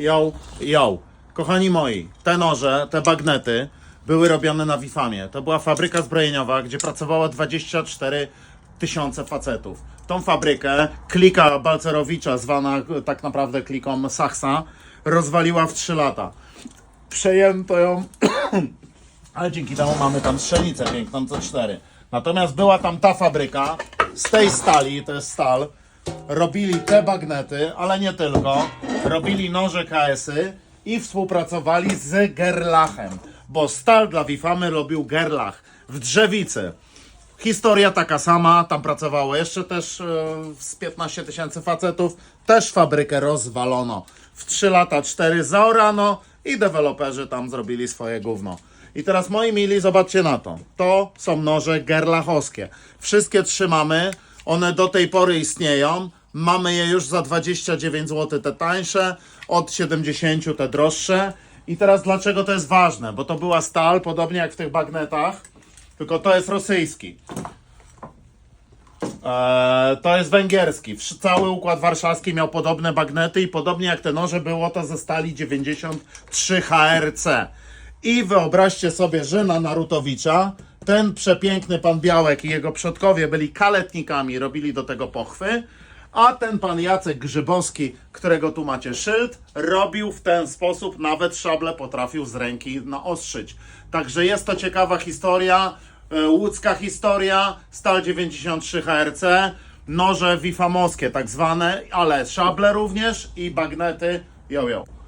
Yo, yo. Kochani moi, te noże, te bagnety były robione na Wifamie. To była fabryka zbrojeniowa, gdzie pracowało 24 tysiące facetów. Tą fabrykę klika Balcerowicza, zwana tak naprawdę kliką Sachsa, rozwaliła w 3 lata. Przejęto ją ale dzięki temu mamy tam strzelnicę piękną C4. Natomiast była tam ta fabryka, z tej stali, to jest stal, robili te bagnety, ale nie tylko, robili noże KS-y i współpracowali z Gerlachem, bo stal dla Wifamy robił Gerlach w Drzewicy. Historia taka sama, tam pracowało jeszcze też e, z 15 tysięcy facetów, też fabrykę rozwalono. W 3 lata 4 zaorano i deweloperzy tam zrobili swoje gówno. I teraz moi mili, zobaczcie na to. To są noże gerlachowskie. Wszystkie trzymamy, one do tej pory istnieją. Mamy je już za 29 zł te tańsze, od 70 te droższe. I teraz dlaczego to jest ważne? Bo to była stal, podobnie jak w tych bagnetach, tylko to jest rosyjski. Eee, to jest węgierski. Cały układ warszawski miał podobne bagnety i podobnie jak te noże było to ze stali 93 HRC. I wyobraźcie sobie, że na Narutowicza ten przepiękny pan Białek i jego przodkowie byli kaletnikami, robili do tego pochwy, a ten pan Jacek Grzybowski, którego tu macie szyld, robił w ten sposób, nawet szable potrafił z ręki naostrzyć. Także jest to ciekawa historia, e, łódzka historia, stal 93 HRC, noże wifamowskie tak zwane, ale szable również i bagnety, jo jo.